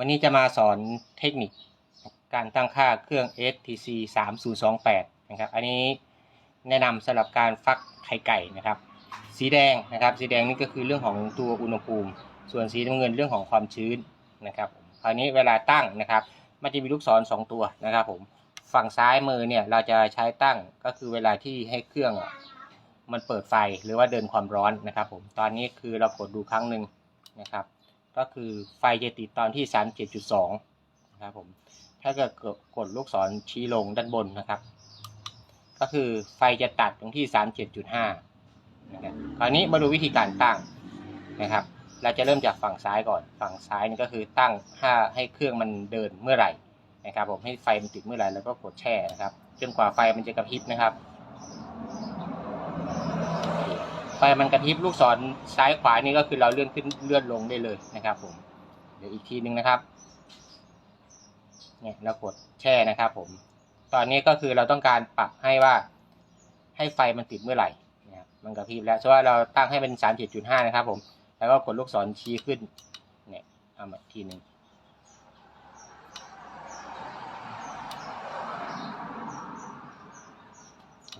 วันนี้จะมาสอนเทคนิคการตั้งค่าเครื่อง STC 3028นะครับ อันนี้แนะนำสำหรับการฟักไข่ไก่นะครับ สีแดงนะครับ สีแดงนี่ก็คือเรื่องของตัวอุณหภูมิ ส่วนสีน้ำเงินเรื่องของความชื้นนะครับคราวนี้เวลาตั้งนะครับ มันจะมีลูกศรสองตัวนะครับผม ฝั่งซ้ายมือเนี่ยเราจะใช้ตั้งก็คือเวลาที่ให้เครื่องมันเปิดไฟหรือว่าเดินความร้อนนะครับผม ตอนนี้คือเรากดดูครั้งหนึ่งนะครับ ก็คือไฟจะติดตอนที่ 37.2 นะครับผม ถ้าเกิดกดลูกศรชี้ลงด้านบนนะครับ ก็คือไฟจะตัดตรงที่ 37.5 นะครับ คราวนี้มาดูวิธีการตั้งนะครับ เราจะเริ่มจากฝั่งซ้ายก่อน ฝั่งซ้ายนี่ก็คือตั้งถ้าให้เครื่องมันเดินเมื่อไหร่นะครับผม ให้ไฟมันติดเมื่อไหร่แล้วก็กดแช่นะครับ จนกว่าไฟมันจะกระพริบนะครับ ไฟมันกระพริบลูกศรซ้ายขวานี่ก็คือเราเลื่อนขึ้นเลื่อนลงได้เลยนะครับ ผม เดี๋ยวอีกทีหนึงนะครับเนี่ยเรากดแช่นะครับ ผม ตอนนี้ก็คือเราต้องการปรับให้ว่า ให้ไฟมันติดเมื่อไหร่นะครับมันกระพริบแล้วเพราะว่าเราตั้งให้เป็นสามเจ็ดจุดห้านะครับ ผม แล้วก็กดลูกศรชี้ขึ้น เนี่ยเอามาทีหนึ่ง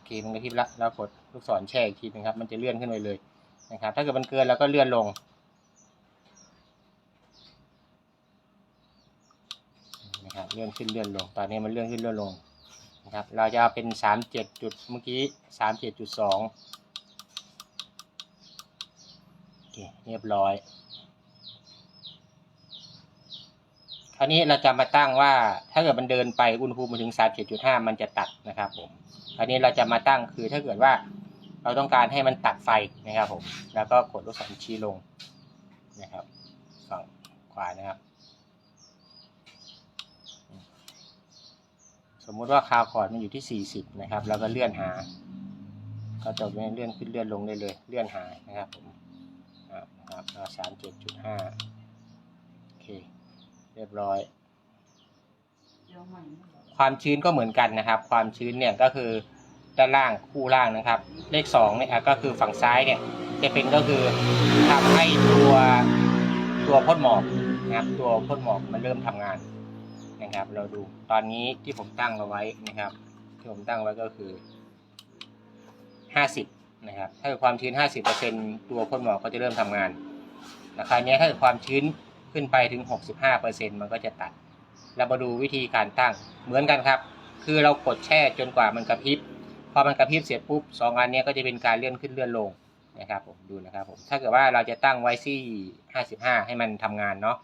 โอเคมันกระพริบแล้วแล้วกดลูกศรแช่อีกทีหนึงครับ มันจะเลื่อนขึ้นไปเลยนะครับ ถ้าเกิดมันเกินเราก็เลื่อนลงนะครับเลื่อนขึ้นเลื่อนลง ตอนนี้มันเลื่อนขึ้นเลื่อนลงนะครับ เราจะเอาเป็นสามเจ็ดจุดเมื่อกี้สามเจ็ดจุดสองโอเคเรียบร้อย คราวนี้เราจะมาตั้งว่าถ้าเกิดมันเดินไปอุณหภูมิมาถึงสามเจ็ดจุดห้ามันจะตัดนะครับผมคราวนี้เราจะมาตั้งคือถ้าเกิดว่าเราต้องการให้มันตัดไฟนะครับผมแล้วก็กดลูกศรชี้ลงนะครับฝั่งขวานะครับ สมมุติว่าคาวคอร์ดมันอยู่ที่ 40 นะครับแล้วก็เลื่อนหา ก็จะเลื่อนขึ้นเลื่อนลงได้เลย เลื่อนหานะครับผมอ่านะครับสามเจ็ดจุดห้า เรียบร้อย ความชื้นก็เหมือนกันนะครับ ความชื้นเนี่ยก็คือด้านล่างคู่ล่างนะครับ เลข2เนี่ยอะก็คือฝั่งซ้ายเนี่ยจะเป็นก็คือทำให้ตัวตัวพ่นหมอกนะครับตัวพ่นหมอกมันเริ่มทำงานนะครับ เราดูตอนนี้ที่ผมตั้งเอาไว้นะครับ ที่ผมตั้งไว้ก็คือ 50 นะครับ ถ้าเกิดความชื้น 50%ตัวพ่นหมอกก็จะเริ่มทำงานราคราวนี้ถ้าเกิดความชื้น ขึ้นไปถึง 65%มันก็จะตัด เรามาดูวิธีการตั้งเหมือนกันครับ คือเรากดแช่จนกว่ามันกระพริบ พอมันกระพริบเสร็จปุ๊บสองอันนี้ก็จะเป็นการเลื่อนขึ้นเลื่อนลงนะครับผมดูนะครับผมถ้าเกิดว่าเราจะตั้งไว้ที่ 55 ให้มันทำงานเนาะ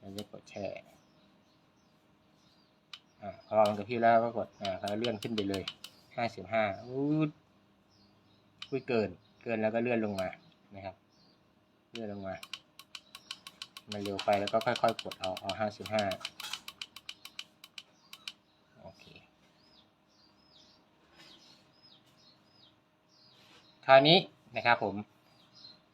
เราจะกดแช่อ่าพอมันกระพริบแล้วก็กดอ่าแล้วเลื่อนขึ้นไปเลยห้าสิบห้าอู้อุ้ยเกินเกินแล้วก็เลื่อนลงมานะครับ เลื่อนลงมา มันเร็วไปแล้วก็ค่อยๆกดเอาเอาห้าสิบห้าโอเคคราวนี้นะครับผม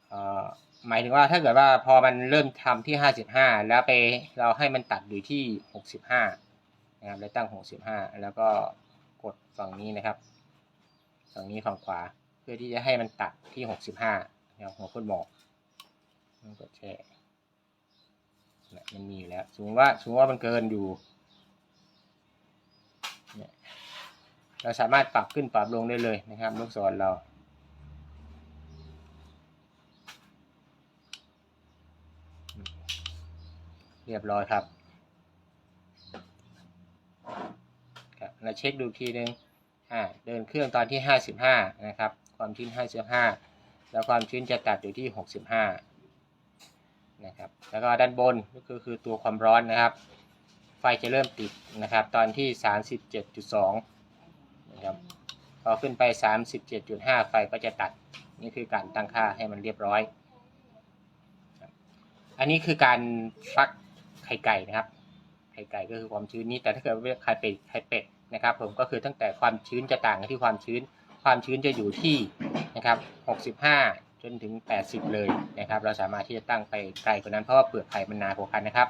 เอ่อหมายถึงว่าถ้าเกิดว่าพอมันเริ่มทำที่ห้าสิบห้าแล้วไปเราให้มันตัดอยู่ที่หกสิบห้านะครับแล้วตั้ง65แล้วก็กดฝั่งนี้นะครับฝั่งนี้ฝั่งขวา เพื่อที่จะให้มันตัดที่65นะครับหัวพ่นหมอกกดแช่นะ มันมีอยู่แล้วสมมติว่าสมมติว่ามันเกินอยู่เนี่ยเราสามารถปรับขึ้นปรับลงได้เลยนะครับ ลูกศรเรา เรียบร้อยครับครับเราเช็คดูทีนึงอ่าเดินเครื่องตอนที่ 55 นะครับ ความชื้น 55 แล้วความชื้นจะตัดอยู่ที่ 65 นะครับ แล้วก็ด้านบนก็คือคือตัวความร้อนนะครับ ไฟจะเริ่มติดนะครับ ตอนที่ 37.2 นะครับ พอขึ้นไป 37.5 ไฟก็จะตัด นี่คือการตั้งค่าให้มันเรียบร้อย อันนี้คือการฟักไข่ไก่นะครับ ไข่ไก่ก็คือความชื้นนี้ แต่ถ้าเกิดไข่เป็ด ไข่เป็ดนะครับผมก็คือตั้งแต่ความชื้นจะต่างกันที่ความชื้น ความชื้นจะอยู่ที่นะครับ65 จนถึง 80 เลยนะครับ เราสามารถที่จะตั้งไปไกลกว่านั้นเพราะว่าเปลือกไข่มันหนากว่ากันนะครับ